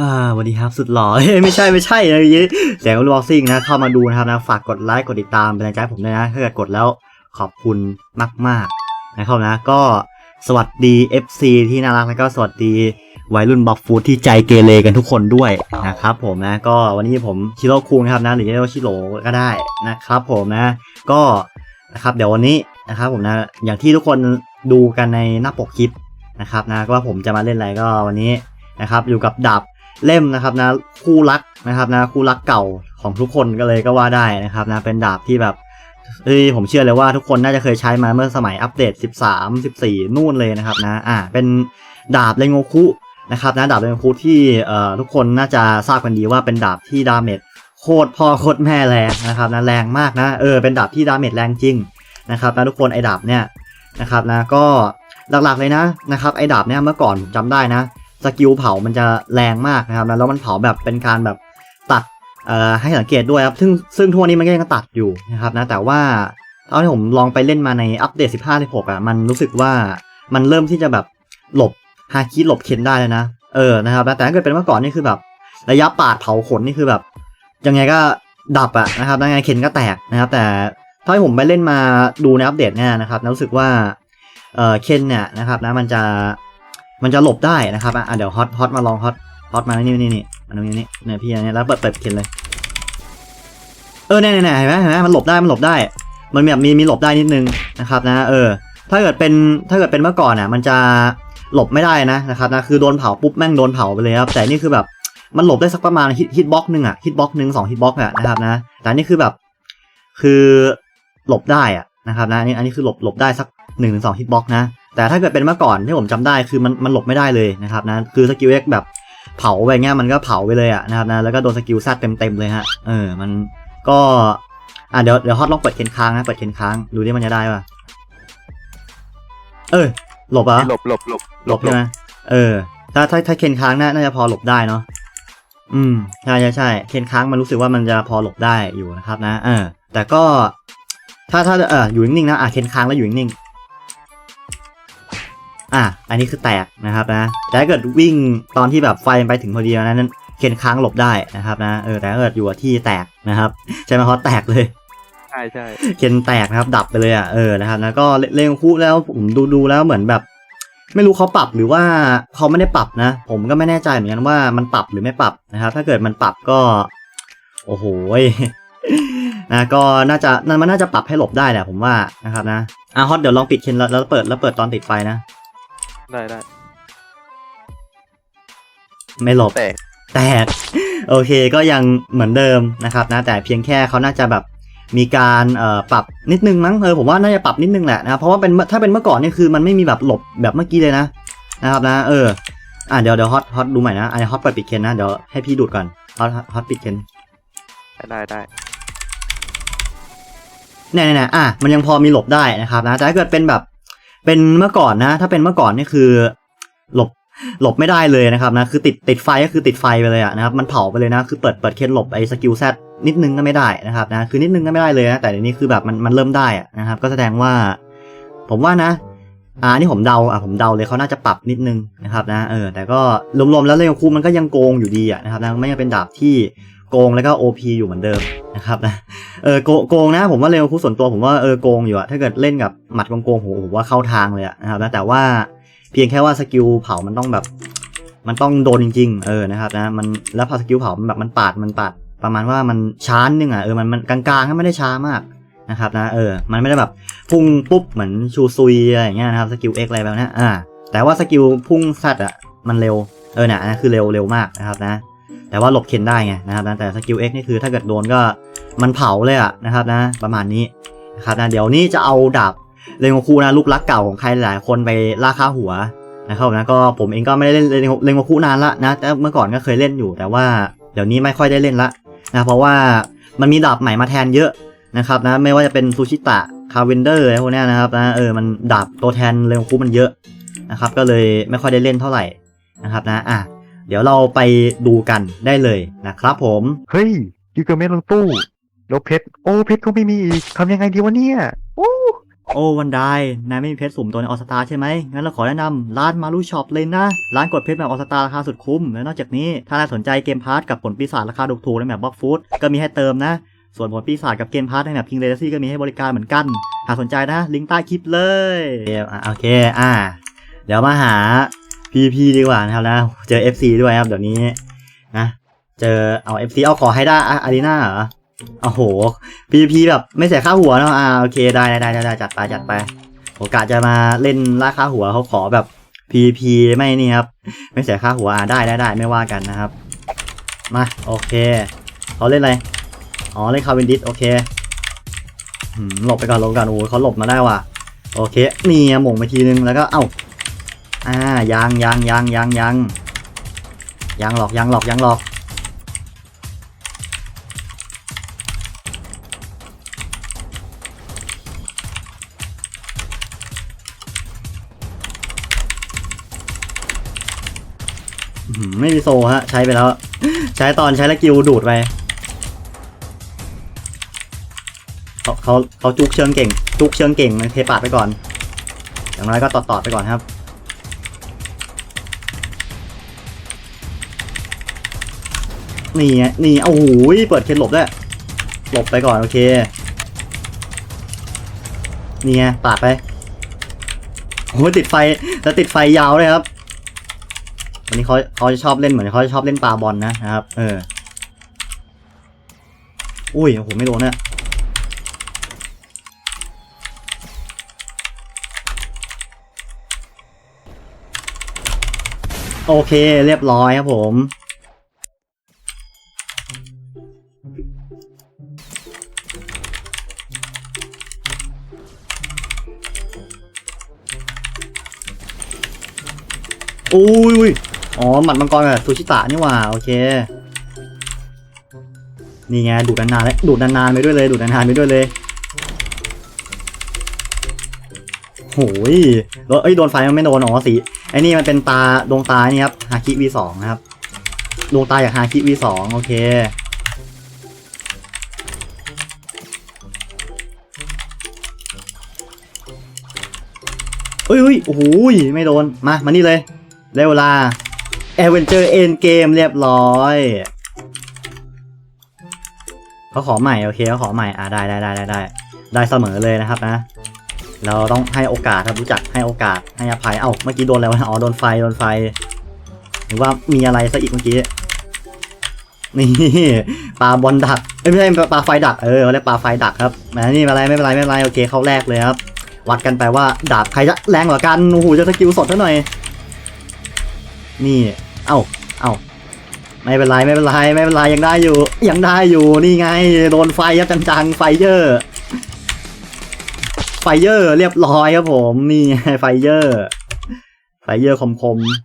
อ่าสวัสดีครับสุดหล่อเฮ้ยไม่ใช่ไม่ใช่อะไรอย่างงี้เสียงวอลซิ่งนะเข้ามาดูนะครับนะฝากกดไลค์กดติดตามเป็นกำลังใจผมด้วยนะถ้าเกิดกดแล้วขอบคุณมากๆนะครับนะก็สวัสดี FC ที่น่ารักแล้วก็สวัสดีวัยรุ่นบ็อกฟูดที่ใจเกเรกันทุกคนด้วยนะครับผมนะก็วันนี้ผมชิโร่คุงนะครับนะหรือจะเรียกว่าชิโร่ก็ได้นะครับผมนะก็นะครับเดี๋ยววันนี้นะครับผมนะอย่างที่ทุกคนดูกันในหน้าปกคลิปนะครับนะว่าผมจะมาเล่นอะไรก็วันนี้นะครับอยู่กับดาบ เล่มนะครับนะคู่รักนะครับนะคู่รักเก่าของทุกคนก็เลยก็ว่าได้นะครับนะเป็นดาบที่แบบเอ้ยผมเชื่อเลยว่าทุกคนน่าจะเคยใช้มาเมื่อสมัยอัปเดต 13 14 นู่นเลยนะครับนะอ่าเป็นดาบเรโงคุนะครับนะดาบเรโงคุที่เอ่อทุกคนน่าจะทราบกันดีว่าเป็นดาบที่ดาเมจโคตรพ่อโคตรแม่แรงนะครับนะแรงมากนะเออเป็นดาบที่ดาเมจแรงจริงนะครับนะทุกคนไอ้ดาบเนี่ยนะครับนะก็หลักๆเลยนะนะครับไอ้ดาบเนี่ยเมื่อก่อนผมจำได้นะ สกิลเผามันจะแรงมากนะครับแล้วมันเผาแบบเป็นการแบบตัดให้สังเกตด้วยครับซึ่งซึ่งทั่วนี้มันก็ยังตัดอยู่นะครับนะแต่ว่าเท่าที่ผมลองไปเล่นมาในอัปเดต 15 16อะมันรู้สึกว่ามันเริ่มที่จะแบบหลบฮาคิหลบเคนได้แล้วนะเออนะครับแต่ถ้าเกิดเป็นเมื่อก่อนนี่คือแบบระยะปาดเผาขนนี่คือแบบ ยังไงก็ดับอะนะครับยังไงเคนก็แตกนะครับ แต่เท่าที่ผมไปเล่นมาดูในอัปเดตเนี่ยนะครับรู้สึกว่าเออเคนเนี่ยนะครับนะมันจะ มันจะหลบได้นะครับอะเดี๋ยวฮอตฮอตมาลองฮอตฮอตมานี่นี่นี่อันนี้นี่เนี่ยพี่อันนี้แล้วเปิดเปิดเข็นเลยเออเนี่ยเนี่ยเห็นไหมเห็นไหมมันหลบได้มันหลบได้ มันแบบมีมีหลบได้นิดนึงนะครับนะเออ ถ้าเกิดเป็นถ้าเกิดเป็นเมื่อก่อนอะ มันจะหลบไม่ได้นะนะครับนะคือโดนเผาปุ๊บแม่งโดนเผาไปเลยครับแต่นี่คือแบบมันหลบได้สักประมาณฮิตฮิตบ็อกหนึ่งอะฮิตบ็อกหนึ่งสองฮิตบ็อกอะนะครับนะแต่นี่คือแบบคือหลบได้อะนะครับนะอันนี้อันนี้คือหลบหลบได้สักหนึ่งถึงสองฮิตบ็อกนะ แต่ถ้าเกิดเป็นเมื่อก่อนที่ผมจำได้คือมันมันหลบไม่ได้เลยนะครับนะคือสกิลเอ็กแบบเผาไปเงี้ยมันก็เผาไปเลยอะนะครับนะแล้วก็โดนสกิลซัดเต็มเต็มๆเลยฮะเออมันก็อะเดี๋ยวเดี๋ยวฮอตลองเปิดเคนค้างนะเปิดเคนค้างดูดิมันจะได้ป่ะเออหลบเหรอหลบหลบหลบหลบใช่ไหมเออ ถ้าถ้าถ้าเคนค้างน่าน่าจะพอหลบได้เนาะอืมใช่ใช่ใช่เคนค้างมันรู้สึกว่ามันจะพอหลบได้อยู่นะครับนะเออแต่ก็ถ้าถ้าเอออยู่นิ่งๆนะอะเคนค้างแล้วอยู่นิ่งๆ อะ อันนี้คือแตกนะครับนะ แต่ถ้าเกิดวิ่งตอนที่แบบไฟมันไปถึงพอดีแล้วนั้นเคนค้างหลบได้นะครับนะ เออ แต่ถ้าเกิดอยู่กับที่แตกนะครับ ใช่ไหมเพราะแตกเลย ใช่ใช่เคนแตกนะครับ ดับไปเลยอะ เออ นะครับแล้วก็เลงคู่แล้วผมดูดูแล้วเหมือนแบบ ไม่รู้เขาปรับหรือว่าเขาไม่ได้ปรับนะ ผมก็ไม่แน่ใจเหมือนกันว่ามันปรับหรือไม่ปรับนะครับ ถ้าเกิดมันปรับก็ โอ้โหยนะก็น่าจะมันน่าจะปรับให้หลบได้แหละผมว่านะครับนะอะฮอตเดี๋ยวลองปิดเคนแล้วแล้วเปิดแล้วเปิดตอนติดไฟนะ ได้ได้ไม่หลบ แต่แตก โอเคก็ยังเหมือนเดิมนะครับนะแต่เพียงแค่เขาน่าจะแบบมีการเอ่อปรับนิดนึงมั้งเออผมว่าน่าจะปรับนิดนึงแหละนะครับเพราะว่าเป็นถ้าเป็นเมื่อก่อนนี่คือมันไม่มีแบบหลบแบบเมื่อกี้เลยนะนะครับนะเอออะเดี๋ยวเดี๋ยวฮอตฮอตดูใหม่นะอันนี้ฮอตเปิดปิดเคนนะเดี๋ยวให้พี่ดูดก่อนฮอตฮอตปิดเคนได้ได้เนี่ยเนี่ยเนี่ยอะมันยังพอมีหลบได้นะครับนะแต่ถ้าเกิดเป็นแบบ เป็นเมื่อก่อนนะ ถ้าเป็นเมื่อก่อนนี่คือหลบหลบไม่ได้เลยนะครับนะคือติดติดไฟก็คือติดไฟไปเลยอะนะครับมันเผาไปเลยนะคือเปิดเปิดเคนหลบไอ้สกิลแซดนิดนึงก็ไม่ได้นะครับนะคือนิดนึงก็ไม่ได้เลยนะแต่เดี๋ยวนี้คือแบบมันมันเริ่มได้อะนะครับ ก็แสดงว่า ผมว่านะอ่านี่ผมเดาอะผมเดาเลยเขาน่าจะปรับนิดนึงนะครับนะเออแต่ก็รวมๆแล้วเรื่องคูมันก็ยังโกงอยู่ดีอะนะครับนะไม่ยังเป็นดาบที่ โกงแล้วก็ OP อยู่เหมือนเดิมนะครับนะเออโกโกงนะผมว่าเร็วคู่ส่วนตัวผมว่าเออโกงอยู่อะถ้าเกิดเล่นกับหมัดโกงๆโหผมว่าเข้าทางเลยอะนะครับนะแต่ว่าเพียงแค่ว่าสกิลเผามันต้องแบบมันต้องโดนจริงๆ เออ นะครับนะ มัน แล้วพอสกิลเผา มันแบบมันปาด มันปาด ประมาณว่ามันช้านนึงอะเออ มัน มันกลางๆก็ไม่ได้ช้ามากนะครับนะ เออ มันไม่ได้แบบพุ่งปุ๊บเหมือนชูซุยอะไรอย่างเงี้ยนะครับ สกิลเอ็กอะไรแบบนี้อ่า แต่ว่าสกิลพุ่งซัดอะมันเร็ว เออเนี่ยคือเร็วเร็วมากนะครับนะ แต่ว่าหลบเคนได้ไงนะครับนะแต่สกิล X นี่คือถ้าเกิดโดนก็มันเผาเลยอะนะครับนะประมาณนี้นะครับนะเดี๋ยวนี้จะเอาดาบเรนโงคูนะรูปลักเก่าของใครหลายคนไปล่าค่าหัวนะครับนะก็ผมเองก็ไม่ได้เล่นเรนโงโงคูนานละนะแต่เมื่อก่อนก็เคยเล่นอยู่ แต่ว่าเดี๋ยวนี้ไม่ค่อยได้เล่นละนะเพราะว่ามันมีดาบใหม่มาแทนเยอะนะครับนะไม่ว่าจะเป็นซูชิตะคาเวนเดอร์อะไรพวกนี้นะครับนะเออมันดาบตัวแทนเรนโงคูมันเยอะนะครับก็เลยไม่ค่อยได้เล่นเท่าไหร่นะครับนะอะ เดี๋ยวเราไปดูกันได้เลยนะครับผม เฮ้ยยูเกอร์เมนลงตู้แล้วเพชรโอ้เพชรก็ไม่มีอีกทำยังไงดีวะเนี่ยโอ้โอ้วันไดนายไม่มีเพชรสุ่มตัวในออสตาใช่ไหมงั้นเราขอแนะนำร้านมารูช็อปเลยนะ ร้านกดเพชรแบบออสตาราคาสุดคุ้ม และนอกจากนี้ ถ้านายสนใจเกมพาร์ทกับผลปีศาจราคาถูกๆในแบบบล็อกฟูดก็มีให้เติมนะ ส่วนผลปีศาจกับเกมพาร์ทในแบบคิงเลซี่ก็มีให้บริการเหมือนกัน หากสนใจนะ ลิงก์ใต้คลิปเลยอะโอเค อ่า เดี๋ยวมาหา PP ดีกว่านะครับนะเจอ FC ด้วยครับเดี๋ยวนี้นะเจอเอา FC เอาขอให้ได้อารีนาเหรอโอ้โห PVP แบบไม่เสียค่าหัวเนาะอ่าโอเคได้ได้ได้ได้จัดไปจัดไปโอกาสจะมาเล่นล่าค่าหัวเขาขอแบบ PVP ไม่นี่ครับไม่เสียค่าหัวได้ได้ได้ไม่ว่ากันนะครับ มาโอเคเขาเล่นอะไรอ๋อเล่นคาวินดิสโอเคหลบไปก่อนหลบไปก่อนโอ้เขาหลบมาได้ว่ะโอเคนี่หม่งไปทีนึงแล้วก็เอ้า อ่ายังยังยังยังยังยังหลอกยังหลอกยังหลอก ไม่มีโซฮะ ใช้ไปแล้ว ใช้ตอนใช้แล้วกิลดูดไปเขาเขาเขาจุกเชิงเก่ง จุกเชิงเก่งเทปาดไปก่อน อย่างน้อยก็ตอดตอดไปก่อนครับ นี่ไงนี่โอ้โหเปิดเคนหลบด้วยหลบไปก่อนโอเคนี่ไงปาดไปโอ้ติดไฟแล้วติดไฟยาวเลยครับ วันนี้เขาเขาจะชอบเล่นเหมือนเขาจะชอบเล่นปลาบอลนะนะครับ เออ อุ้ยโอ้โหไม่โดนเนี่ยโอเค เรียบร้อยครับผม อุ้ยอุ้ยอ๋อหมัดมังกรกับซูชิตะนี่หว่าโอเค นี่ไงดูดนานๆเลยดูดนานๆไปด้วยเลยดูดนานๆไปด้วยเลยโหยแล้วเอ้ยโดนไฟมันไม่โดนอ๋อสีไอ้นี่มันเป็นตาดวงตานี่ครับฮาคิ V2 นะครับดวงตาจากฮาคิ V2 โอเคเฮ้ยเฮ้ยโอ้โหยไม่โดนมามานี่เลย ได้เวลา a อเวนเจอร์เอ็นเกมเรียบร้อยเขาขอใหม่โอเคเขาขอใหม่อ่าได้ได้ได้ได้ได้ได้เสมอเลยนะครับนะ เราต้องให้โอกาสครับรู้จักให้โอกาสให้อภัยเอ้าเมื่อกี้โดนอะไรวะอ๋อโดนไฟโดนไฟ หรือว่ามีอะไรซะอีกเมื่อกี้นี่ปลาบอลดักเอ้ยไม่ใช่ปลาไฟดักเออเขาเรียกปลาไฟดักครับแหมนี่ไม่เป็นไรไม่เป็นไรไม่เป็นไรโอเคเข้าแรกเลยครับวัดกันไปว่าดาบใครจะแรงกว่ากันโอ้โหจะสกิลสดซะหน่อย นี่ เอ้า เอ้า ไม่เป็นไรไม่เป็นไรไม่เป็นไรยังได้อยู่ ยังได้อยู่นี่ไง โดนไฟยับจังๆไฟเยอร์ไฟเยอร์เรียบร้อยครับผม นี่ไงไฟเยอร์ไฟเยอร์คมๆ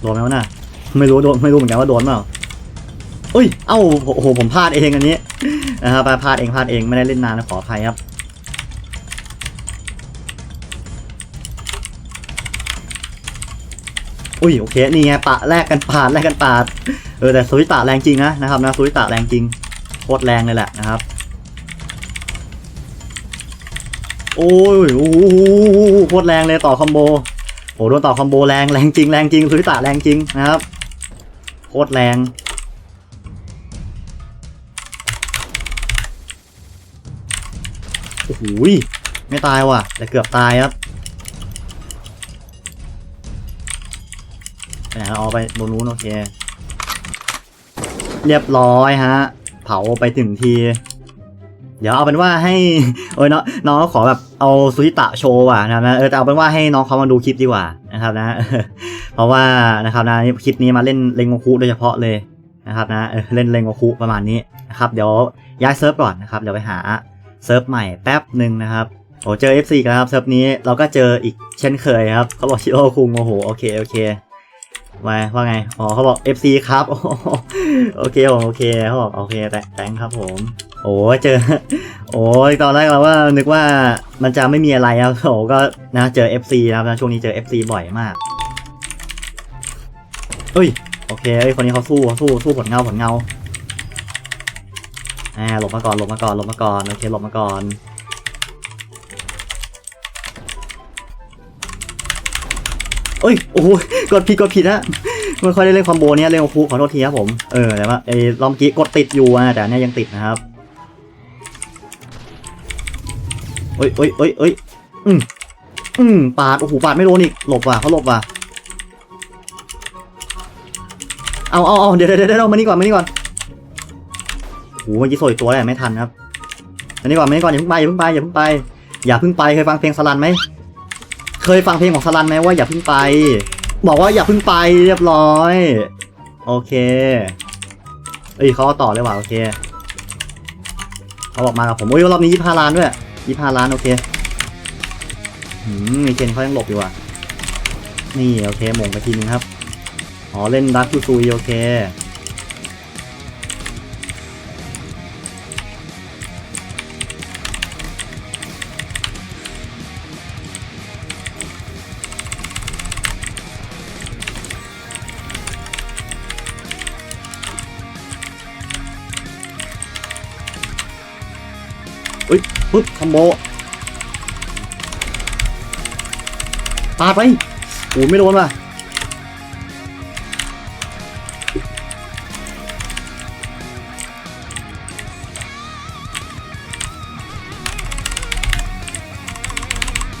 โดนไหมวะน่ะ ไม่รู้โดนไม่รู้เหมือนกันว่าโดนเปล่าอุ้ย เอ้าโอ้โหผมพลาดเองอันนี้นะครับพลาดเองพลาดเองไม่ได้เล่นนานนะขออภัยครับ อุ้ยโอเคนี่ไงปะแลกกันปาดแลกกันปาดเออแต่สุวิตะแรงจริงนะนะครับนะสุวิตะแรงจริงโคตรแรงเลยแหละนะครับ โอ้ยโอ้โหโคตรแรงเลยต่อคอมโบโอ้โดนต่อคอมโบแรงแรงจริงแรงจริงสุวิตะแรงจริงนะครับโคตรแรงโอ้โหยไม่ตายว่ะแต่เกือบตายครับ ไปหนแล้วเอาไปโดนนู้นโอเค เรียบร้อยฮะ เผาไปถึงที เดี๋ยวเอาเป็นว่าให้เออน้องน้องขอแบบเอาสุฮิตะโชว์ว่ะนะนะเออแต่เอาเป็นว่าให้น้องเขามาดูคลิปดีกว่านะครับนะ เพราะว่านะครับนะคลิปนี้มาเล่นเลงโงคุโดยเฉพาะเลยนะครับนะเออเล่นเลงโงคุประมาณนี้นะครับเดี๋ยวย้ายเซิร์ฟก่อนนะครับเดี๋ยวไปหาเซิร์ฟใหม่แป๊บหนึ่งนะครับโอ้เจอ FC กันครับเซิร์ฟนี้เราก็เจออีกเช่นเคยครับเขาบอกชิโร่คุงโอ้โหโอเคโอเค ว่าว่าไง อ๋อเขาบอก FC ครับ โอเคผมโอเคเขาบอกโอเคแต่แตงครับผม โอ้เจอ โอ้ยตอนแรกเราว่านึกว่ามันจะไม่มีอะไรครับโอ้ก็นะเจอ FC นะครับนะช่วงนี้เจอ FC บ่อยมากเอ้ยโอเคเอ้ยคนนี้เขาสู้เขาสู้สู้ผลเงาผลเงาอ่าหลบมาก่อนหลบมาก่อนหลบมาก่อนโอเคหลบมาก่อน อ้ยโอ้โหกดผิดกดผิดฮะไม่ค่อยได้เล่นคอมโบเนี้ยเล่นโอคูขอโทษทีครับผมเออแต่ว่าไอ้รอบเมื่อกี้กดติดอยู่อะแต่เนี้ยยังติดนะครับเอ้ยเอ้ยเอ้ยเอ้ยอืมอืมปาดโอ้โหปาดไม่โดนอีกหลบว่ะเขาหลบว่ะเอาเอาเอาเดี๋ยวเดี๋ยวเดี๋ยวมานี่ก่อนมานี่ก่อนโอ้โหเมื่อกี้สวยตัวเลยไม่ทันครับอันนี้ก่อนอันนี้ก่อนอย่าเพิ่งไปอย่าเพิ่งไปอย่าเพิ่งไปอย่าเพิ่งไปเคยฟังเพลงสลันไหม เคยฟังเพลงของสลันไหมว่าอย่าพิ่งไป บอกว่าอย่าพิ่งไปเรียบร้อย โอเค เอ้ยเขาเอาต่อเลยว่ะโอเคเขาบอกมากับผมโอ้ยรอบนี้ยี่ห้าล้านด้วยยี่ห้าล้านโอเคหืมมีเคนเขายังหลบอยู่อะนี่โอเคหม่งไปทีนึงครับอ๋อเล่นดักคูซุยโอเค ปึ๊บคอมโบปาดไปโอ้ไม่โดนว่ะ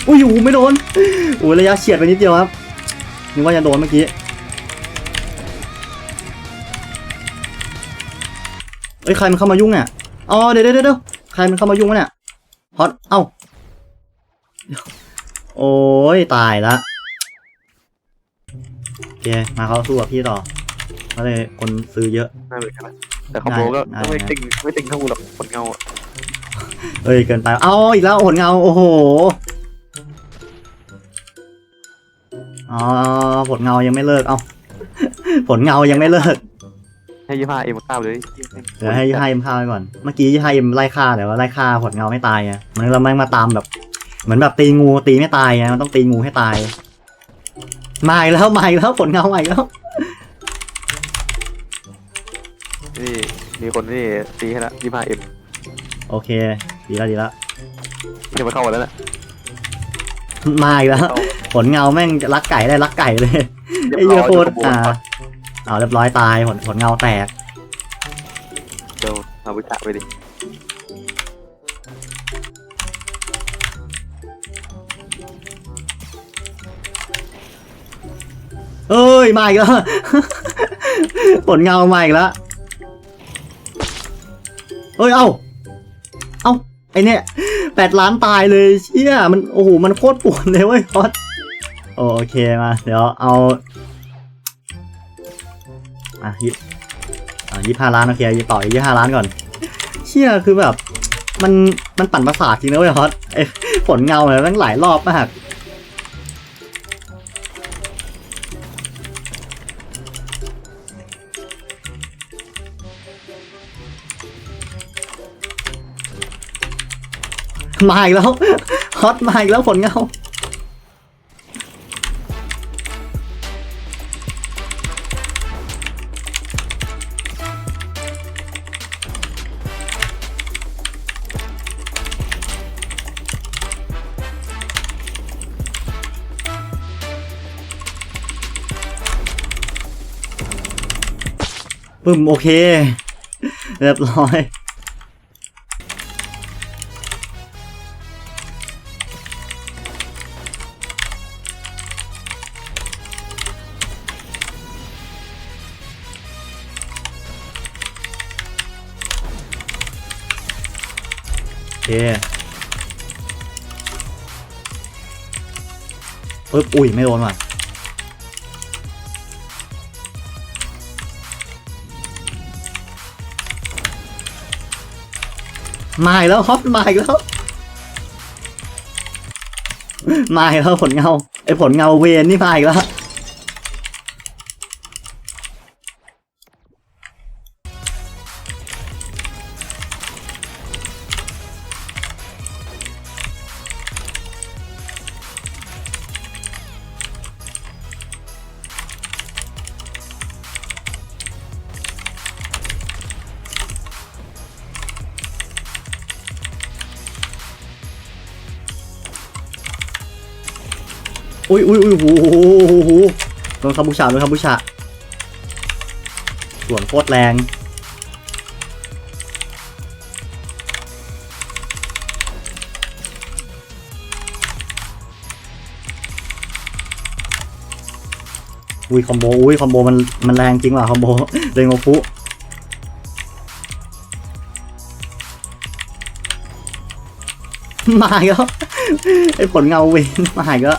อุ้ยโอ้ไม่โดนโอ้ระยะเฉียดไปนิดเดียวครับนึกว่าจะโดนเมื่อกี้เอ้ยใครมันเข้ามายุ่งเนี่ยอ๋อเดี๋ยวเดี๋ยวเดี๋ยวใครมันเข้ามายุ่งวะเนี่ย ฮอต เอ้า โอ้ย ตายละโอเค มาเขาสู้กับพี่ต่อก็เลยคนซื้อเยอะไม่เหมือนกันนะแต่คอมโบก็ได้ก็ไม่ได้ติงไม่ติงเท่ากูหรอกผลเงาอะเอ้ย เกินไป เอาอีกแล้วผลเงา โอ้โห อ๋อ ผลเงายังไม่เลิก เอาผลเงายังไม่เลิก ให้ยี่ห้าเอ็มข้าวเลยเดี๋ยวให้ยี่ห้าเอ็มฆ่าไปก่อน เมื่อกี้ยี่ห้าเอ็มไล่ฆ่าแต่ว่าไล่ฆ่าผลเงาไม่ตายไงมันเราไม่มาตามแบบ เหมือนแบบตีงูตีไม่ตายไงมันต้องตีงูให้ตาย มาอีกแล้วมาอีกแล้วผลเงามาอีกแล้ว นี่มีคนนี่ตีให้ละยี่ห้าเอ็มโอเค ดีแล้วดีแล้วจะมาเข้ามาแล้วน่ะมาอีกแล้ว ผลเงาแม่งจะรักไก่ได้รักไก่เลยไอ้เหี้ยโคตรอ่า เอาเรียบร้อยตายผลผลเงาแตกเดี๋ยวเอาวิชาไปดิเอ้ยมาอีกแล้ว ผลเงามาอีกแล้วเอ้ย เอ้า เอ้า ไอเนี่ยแปดล้านตายเลยเชี่ยมัน โอ้โห มันโคตรปวดเลยเว้ยพอดโอเคมา เดี๋ยวเอา อะยี่อะยี่ห้าล้านโอเคยี่ต่อยี่ห้าล้านก่อนเชี่ยคือแบบ มันมันปั่นประสาทจริงนะเว้ยฮอตไอผลเงาเนี่ยตั้งหลายรอบมากมาอีกแล้วฮอตมาอีกแล้วผลเงา ปึ้มโอเค เรียบร้อย โอเคปึ๊บอุ้ย ไม่โดนว่ะ มาอีกแล้วฮอปมาอีกแล้วมาอีกแล้วผลเงาไอผลเงาเวนนี่มาอีกแล้ว อุ้ยอุ้ยอุ้ยโหโอ้โดนคาบูชาโดนคาบูชาส่วนโคตรแรงอุ้ยคอมโบอุ้ยคอมโบมันมันแรงจริงว่ะคอมโบเรงโงฟุมาอีก็ไอผลเงาเวนมาอีก็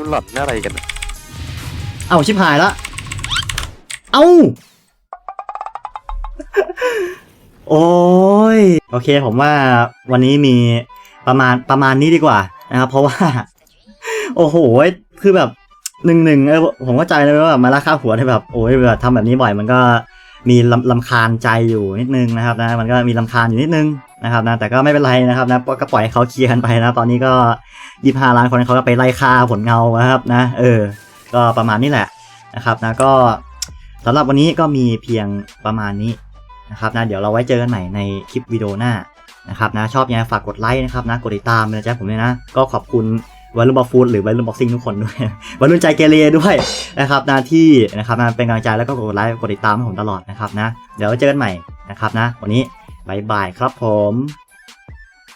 มันหล่อนอะไรกันอะเอาชิบหายละเอ้าโอ้ยโอเคผมว่าวันนี้มีประมาณประมาณนี้ดีกว่านะครับเพราะว่า โอ้โหคือแบบหนึ่งหนึ่งเออผมเข้าใจเลยว่าแบบมาราคาหัวที่แบบโอ้ยแบบทำแบบนี้บ่อยมันก็มีลำลำคาญใจอยู่นิดนึงนะครับนะมันก็มีลำคาญอยู่นิดนึง นะครับนะแต่ก็ไม่เป็นไรนะครับนะก็ปล่อยให้เขาเคลียร์กันไปนะตอนนี้ก็ยี่ห้าล้านคนเขาก็ไปไล่ฆ่าผลเงานะครับนะเออ ก็ประมาณนี้แหละนะครับนะก็สำหรับวันนี้ก็มีเพียงประมาณนี้นะครับนะเดี๋ยวเราไว้เจอกันใหม่ในคลิปวิดีโอหน้านะครับนะชอบยังไงฝากกดไลค์นะครับนะกดติดตามนะจ๊ะผมด้วยนะ ก็ขอบคุณวัยรุ่นบอฟูดหรือวัยรุ่นบ็อกซิ่งทุกคนด้วยวัยรุ่นใจเกเรด้วยนะครับนะที่นะครับนะเป็นกำลังใจแล้วก็กดไลค์กดติดตามให้ผมตลอดนะครับนะเดี๋ยวเจอกันใหม่นะครับนะ วันนี้ บายบายครับผม